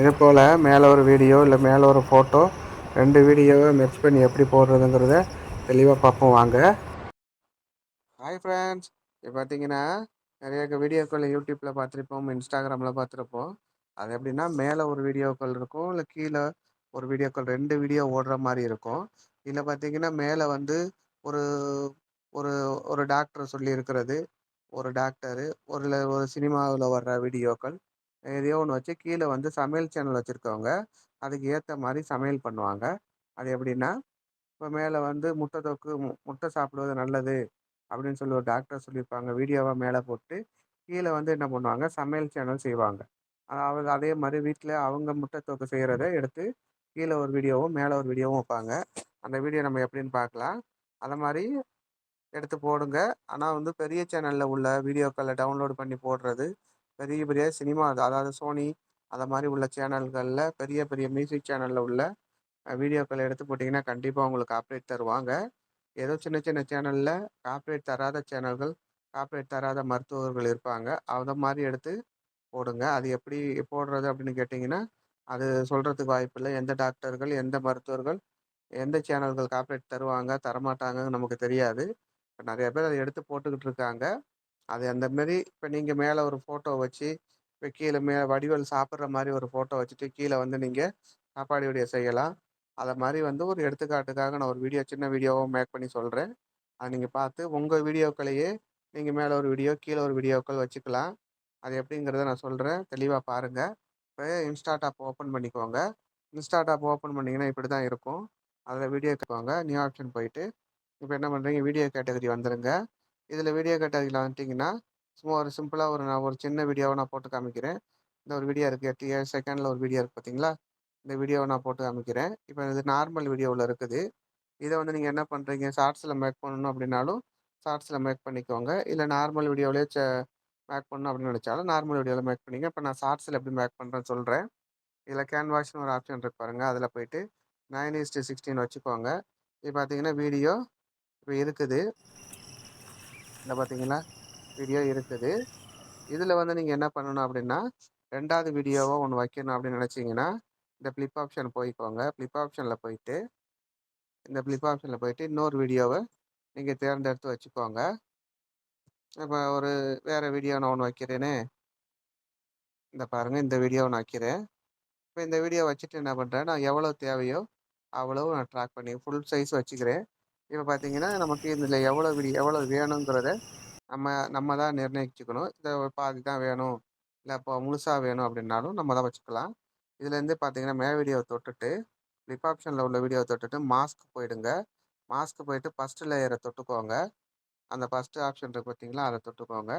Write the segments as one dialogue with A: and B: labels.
A: இது போல் மேலே ஒரு வீடியோ இல்லை மேலே ஒரு ஃபோட்டோ ரெண்டு வீடியோவை மெர்ச் பண்ணி எப்படி போடுறதுங்கிறத தெளிவாக பார்ப்போம் வாங்க. ஹாய் ஃப்ரெண்ட்ஸ் இப்போ பார்த்தீங்கன்னா நிறைய வீடியோக்கள் யூடியூப்பில் பார்த்துருப்போம் இன்ஸ்டாகிராமில் பார்த்துருப்போம். அது எப்படின்னா மேலே ஒரு வீடியோக்கள் இருக்கும் இல்லை கீழே ஒரு வீடியோக்கள் ரெண்டு வீடியோ ஓடுற மாதிரி இருக்கும். இதில் பார்த்தீங்கன்னா மேலே வந்து ஒரு ஒரு ஒரு டாக்டர் சொல்லியிருக்கிறது ஒரு டாக்டரு ஒரு ஒரு சினிமாவில் வர்ற வீடியோக்கள் எதையோ ஒன்று வச்சு கீழே வந்து சமையல் சேனல் வச்சுருக்கவங்க அதுக்கு ஏற்ற மாதிரி சமையல் பண்ணுவாங்க. அது எப்படின்னா இப்போ மேலே வந்து முட்டை தொக்கு முட்டை சாப்பிடுவது நல்லது அப்படின்னு சொல்லி ஒரு டாக்டர் சொல்லியிருப்பாங்க. வீடியோவாக மேலே போட்டு கீழே வந்து என்ன பண்ணுவாங்க? சமையல் சேனல் செய்வாங்க. அதாவது அதே மாதிரி வீட்டில் அவங்க முட்டை தொக்கு செய்கிறத எடுத்து கீழே ஒரு வீடியோவும் மேலே ஒரு வீடியோவும் வைப்பாங்க. அந்த வீடியோ நம்ம எப்படின்னு பார்க்கலாம். அதை மாதிரி எடுத்து போடுங்க. ஆனால் வந்து பெரிய சேனலில் உள்ள வீடியோக்களை டவுன்லோட் பண்ணி போடுறது பெரிய பெரிய சினிமா அதாவது சோனி அதை மாதிரி உள்ள சேனல்களில் பெரிய பெரிய மியூசிக் சேனலில் உள்ள வீடியோக்களை எடுத்து போட்டிங்கன்னா கண்டிப்பாக உங்களுக்கு காப்ரேட் தருவாங்க. ஏதோ சின்ன சின்ன சேனலில் காப்ரேட் தராத சேனல்கள் காப்ரேட் தராத மருத்துவர்கள் இருப்பாங்க. அதை மாதிரி எடுத்து போடுங்க. அது எப்படி போடுறது அப்படின்னு கேட்டிங்கன்னா அது சொல்கிறதுக்கு வாய்ப்பு இல்லை. எந்த டாக்டர்கள் எந்த மருத்துவர்கள் எந்த சேனல்கள் காப்ரேட் தருவாங்க தரமாட்டாங்கன்னு நமக்கு தெரியாது. இப்போ நிறைய பேர் அதை எடுத்து போட்டுக்கிட்டு இருக்காங்க. அது அந்த மாரி இப்போ நீங்கள் மேலே ஒரு ஃபோட்டோ வச்சு இப்போ கீழே மே வடிவேல் சாப்பிட்ற மாதிரி ஒரு ஃபோட்டோ வச்சுட்டு கீழே வந்து நீங்கள் சாப்பாடு வீடியோ செய்யலாம். அதை மாதிரி வந்து ஒரு எடுத்துக்காட்டுக்காக நான் ஒரு வீடியோ சின்ன வீடியோவும் மேக் பண்ணி சொல்கிறேன் அதை நீங்கள் பார்த்து உங்கள் வீடியோக்களையே நீங்கள் மேலே ஒரு வீடியோ கீழே ஒரு வீடியோக்கள் வச்சுக்கலாம். அது எப்படிங்கிறத நான் சொல்கிறேன் தெளிவாக பாருங்கள் இப்போ இன்ஸ்டாட் ஓப்பன் பண்ணிக்கோங்க. இன்ஸ்டாட் ஓப்பன் பண்ணிங்கன்னா இப்படி தான் இருக்கும். அதில் வீடியோ கேட்குவாங்க நியூ ஆப்ஷன் போயிட்டு இப்போ என்ன பண்ணுறீங்க வீடியோ கேட்டகரி வந்துடுங்க இதில் வீடியோ கேட்டகரியில் வந்துட்டிங்கன்னா சும்மா ஒரு சிம்பிளாக ஒரு நான் ஒரு சின்ன வீடியோவை நான் போட்டு காமிக்கிறேன். இந்த ஒரு வீடியோ இருக்குது எட்டு ஏழு செகண்டில் ஒரு வீடியோ இருக்குது பார்த்தீங்களா இந்த வீடியோவை நான் போட்டு காமிக்கிறேன். இப்போ இது நார்மல் வீடியோவில் இருக்குது. இதை வந்து நீங்கள் என்ன பண்ணுறீங்க ஷார்ட்ஸில் மேக் பண்ணணும் அப்படின்னாலும் ஷார்ட்ஸில் மேக் பண்ணிக்கோங்க. இல்லை நார்மல் வீடியோவிலே ச மேக் பண்ணணும் அப்படின்னு நினச்சாலும் நார்மல் வீடியோவில் மேக் பண்ணிங்க. இப்போ நான் ஷார்ட்ஸில் எப்படி மேக் பண்ணுறேன்னு சொல்கிறேன் இதில் கேன்வாஷ்னு ஒரு ஆப்ஷன் இருக்கு பாருங்கள் அதில் போயிட்டு நைன் இஸ்ட்டு சிக்ஸ்டீன் வச்சுக்கோங்க. இப்போ பார்த்தீங்கன்னா வீடியோ இப்போ இருக்குது. இதில் பார்த்தீங்கன்னா வீடியோ இருக்குது. இதில் வந்து நீங்கள் என்ன பண்ணணும் அப்படின்னா ரெண்டாவது வீடியோவை ஒன்று வைக்கணும் அப்படின்னு நினச்சிங்கன்னா இந்த ஃப்ளிப் ஆப்ஷன் போய்க்கோங்க. ஃப்ளிப் ஆப்ஷனில் போயிட்டு இந்த ஃப்ளிப் ஆப்ஷனில் போயிட்டு இன்னொரு வீடியோவை நீங்கள் தேர்ந்தெடுத்து வச்சுக்கோங்க. இப்போ ஒரு வேறு வீடியோ நான் ஒன்று வைக்கிறேனே. இந்த பாருங்கள் இந்த வீடியோ நான் வைக்கிறேன். இப்போ இந்த வீடியோ வச்சுட்டு என்ன பண்ணுறேன் நான் எவ்வளோ தேவையோ அவ்வளோ நான் ட்ராக் பண்ணி ஃபுல் சைஸ் வச்சுக்கிறேன். இப்போ பார்த்தீங்கன்னா நமக்கு இதில் எவ்வளோ வீடியோ எவ்வளோ வேணுங்கிறத நம்ம நம்ம தான் நிர்ணயிச்சுக்கணும். இதை பாதி தான் வேணும் இல்லை இப்போ முழுசாக வேணும் அப்படின்னாலும் நம்ம தான் வச்சுக்கலாம். இதுலேருந்து பார்த்தீங்கன்னா மே வீடியோவை தொட்டுட்டு ஃப்ளிப் ஆப்ஷனில் உள்ள வீடியோவை தொட்டுட்டு மாஸ்க் போயிடுங்க. மாஸ்க் போயிட்டு ஃபஸ்ட்டு லேயரை தொட்டுக்கோங்க. அந்த ஃபஸ்ட்டு ஆப்ஷன் இருக்குது பார்த்தீங்களா அதை தொட்டுக்கோங்க.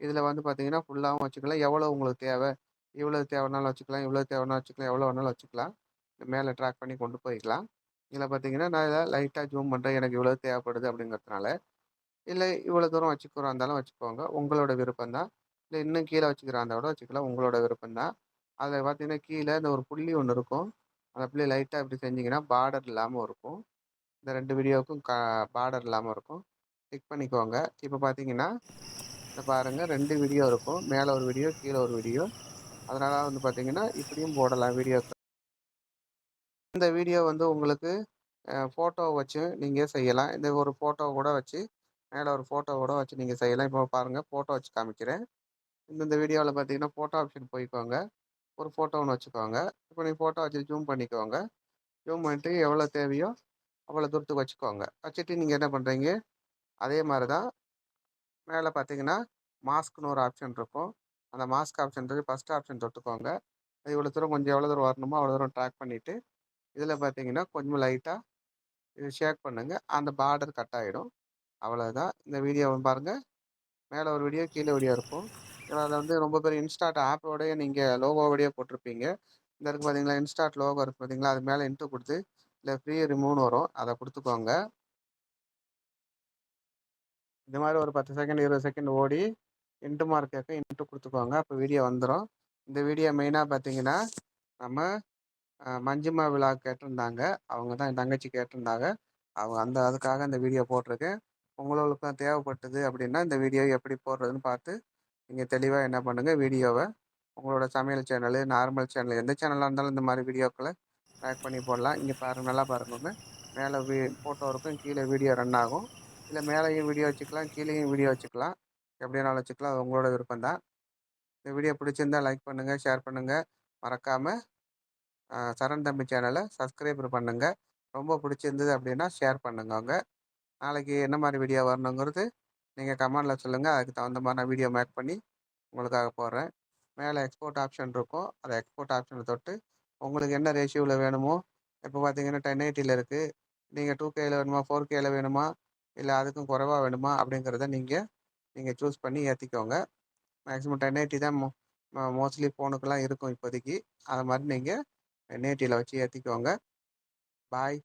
A: இதில் வந்து பார்த்தீங்கன்னா ஃபுல்லாகவும் வச்சுக்கலாம். எவ்வளோ உங்களுக்கு தேவை இவ்வளோ தேவைனாலும் வச்சுக்கலாம் இவ்வளோ தேவைனாலும் வச்சுக்கலாம் எவ்வளோ வேணாலும் வச்சுக்கலாம். மேலே ட்ராக் பண்ணி கொண்டு போய்க்கலாம். இதில் பார்த்தீங்கன்னா நான் இதை லைட்டாக ஜூம் பண்ணுறேன் எனக்கு இவ்வளோ தேவைப்படுது அப்படிங்கிறதுனால. இல்லை இவ்வளோ தூரம் வச்சுக்கிறோம் இருந்தாலும் வச்சுக்கோங்க. உங்களோட விருப்பம் தான். இல்லை இன்னும் கீழே வச்சுக்கிறா இருந்தால் கூட வச்சுக்கலாம் உங்களோட விருப்பம் தான். அதில் பார்த்தீங்கன்னா கீழே இந்த ஒரு புள்ளி ஒன்று இருக்கும். அந்த புள்ளி லைட்டாக இப்படி செஞ்சிங்கன்னா பார்டர் இல்லாமல் இருக்கும். இந்த ரெண்டு வீடியோவுக்கும் க பார்டர் இல்லாமல் இருக்கும். கிளிக் பண்ணிக்கோங்க. இப்போ பார்த்தீங்கன்னா இந்த பாருங்கள் ரெண்டு வீடியோ இருக்கும். மேலே ஒரு வீடியோ கீழே ஒரு வீடியோ. அதனால் வந்து பார்த்தீங்கன்னா இப்படியும் போடலாம் வீடியோ இந்த வீடியோ வந்து உங்களுக்கு ஃபோட்டோ வச்சு நீங்கள் செய்யலாம். இந்த ஒரு ஃபோட்டோ கூட வச்சு மேலே ஒரு ஃபோட்டோ கூட வச்சு நீங்கள் செய்யலாம். இப்போ பாருங்கள் ஃபோட்டோ வச்சு காமிக்கிறேன். இந்த இந்த வீடியோவில் பார்த்தீங்கன்னா ஃபோட்டோ ஆப்ஷன் போய்க்கோங்க. ஒரு ஃபோட்டோ ஒன்று வச்சுக்கோங்க. இப்போ நீங்கள் ஃபோட்டோ வச்சு ஜூம் பண்ணிக்கோங்க. ஜூம் பண்ணிட்டு எவ்வளோ தேவையோ அவ்வளோ தூரத்துக்கு வச்சுக்கோங்க. வச்சுட்டு நீங்கள் என்ன பண்ணுறீங்க அதே மாதிரி தான் மேலே பார்த்தீங்கன்னா மாஸ்க்னு ஒரு ஆப்ஷன் இருக்கும். அந்த மாஸ்க் ஆப்ஷன் இருக்குது ஃபஸ்ட் ஆப்ஷன் தொட்டுக்கோங்க. அது இவ்வளோ தூரம் கொஞ்சம் எவ்வளோ தூரம் வரணுமோ அவ்வளோ தூரம் ட்ராக் பண்ணிவிட்டு இதில் பார்த்தீங்கன்னா கொஞ்சம் லைட்டாக இது ஷேக் பண்ணுங்கள் அந்த பார்டர் கட் ஆகிடும் அவ்வளோதான் இந்த வீடியோவை பாருங்கள் மேலே ஒரு வீடியோ கீழே வீடியோ இருக்கும். அதில் வந்து ரொம்ப பேர் இன்ஸ்டாட் ஆப்போடைய நீங்கள் லோகோவோடையே போட்டிருப்பீங்க. இந்த இருக்குது பார்த்தீங்களா இன்ஸ்டாட் லோகோ இருக்குது பார்த்தீங்களா அது மேலே இன்ட்டு கொடுத்து இல்லை ஃப்ரீ ரிமூவ்னு வரும். அதை கொடுத்துக்கோங்க. இந்த மாதிரி ஒரு பத்து செகண்ட் இருபது செகண்ட் ஓடி இன்ட்டு மார்க் கேட்க இன்ட்டு கொடுத்துக்கோங்க. அப்போ வீடியோ வந்துடும் இந்த வீடியோ மெயினாக பார்த்தீங்கன்னா நம்ம மஞ்சுமா விழா கேட்டிருந்தாங்க. அவங்க தான் என் தங்கச்சி கேட்டிருந்தாங்க. அவங்க அந்த அதுக்காக இந்த வீடியோ போட்டிருக்கேன். உங்களுக்கும் தேவைப்பட்டது அப்படின்னா இந்த வீடியோ எப்படி போடுறதுன்னு பார்த்து நீங்கள் தெளிவாக என்ன பண்ணுங்கள் வீடியோவை. உங்களோட சமையல் சேனலு நார்மல் சேனல் எந்த சேனலாக இருந்தாலும் இந்த மாதிரி வீடியோக்களை ட்ராக் பண்ணி போடலாம். இங்கே பாருங்கள் நல்லா பாருங்க மேலே வீ ஃபோட்டோ இருக்கும் கீழே வீடியோ ரன் ஆகும். இல்லை மேலேயும் வீடியோ வச்சுக்கலாம் கீழேயும் வீடியோ வச்சுக்கலாம். எப்படினாலும் வச்சுக்கலாம் அது உங்களோட விருப்பம் தான் இந்த வீடியோ பிடிச்சிருந்தா லைக் பண்ணுங்கள் ஷேர் பண்ணுங்கள் மறக்காமல் சரண் தம்பி சேனலை சப்ஸ்கிரைப் பண்ணுங்கள் ரொம்ப பிடிச்சிருந்தது அப்படின்னா ஷேர் பண்ணுங்க அவங்க நாளைக்கு என்ன மாதிரி வீடியோ வரணுங்கிறது நீங்கள் கமெண்டில் சொல்லுங்கள் அதுக்கு தகுந்த மாதிரி நான் வீடியோ மேக் பண்ணி உங்களுக்காக போடுறேன். மேலே எக்ஸ்போர்ட் ஆப்ஷன் இருக்கும். அதை எக்ஸ்போர்ட் ஆப்ஷனை தொட்டு உங்களுக்கு என்ன ரேஷியோவில் வேணுமோ இப்போ பார்த்தீங்கன்னா டென் எயிட்டியில் இருக்குது நீங்கள் டூ கேயில் வேணுமா ஃபோர் கேயில் வேணுமா இல்லை அதுக்கும் குறைவாக வேணுமா அப்படிங்கிறத நீங்கள் நீங்கள் சூஸ் பண்ணி ஏற்றிக்கோங்க மேக்ஸிமம் டென் எயிட்டி தான் மோ மோஸ்ட்லி ஃபோனுக்கெல்லாம் இருக்கும் இப்போதைக்கு. அது மாதிரி நீங்கள் டென் வச்சு ஏற்றிக்கோங்க பாய்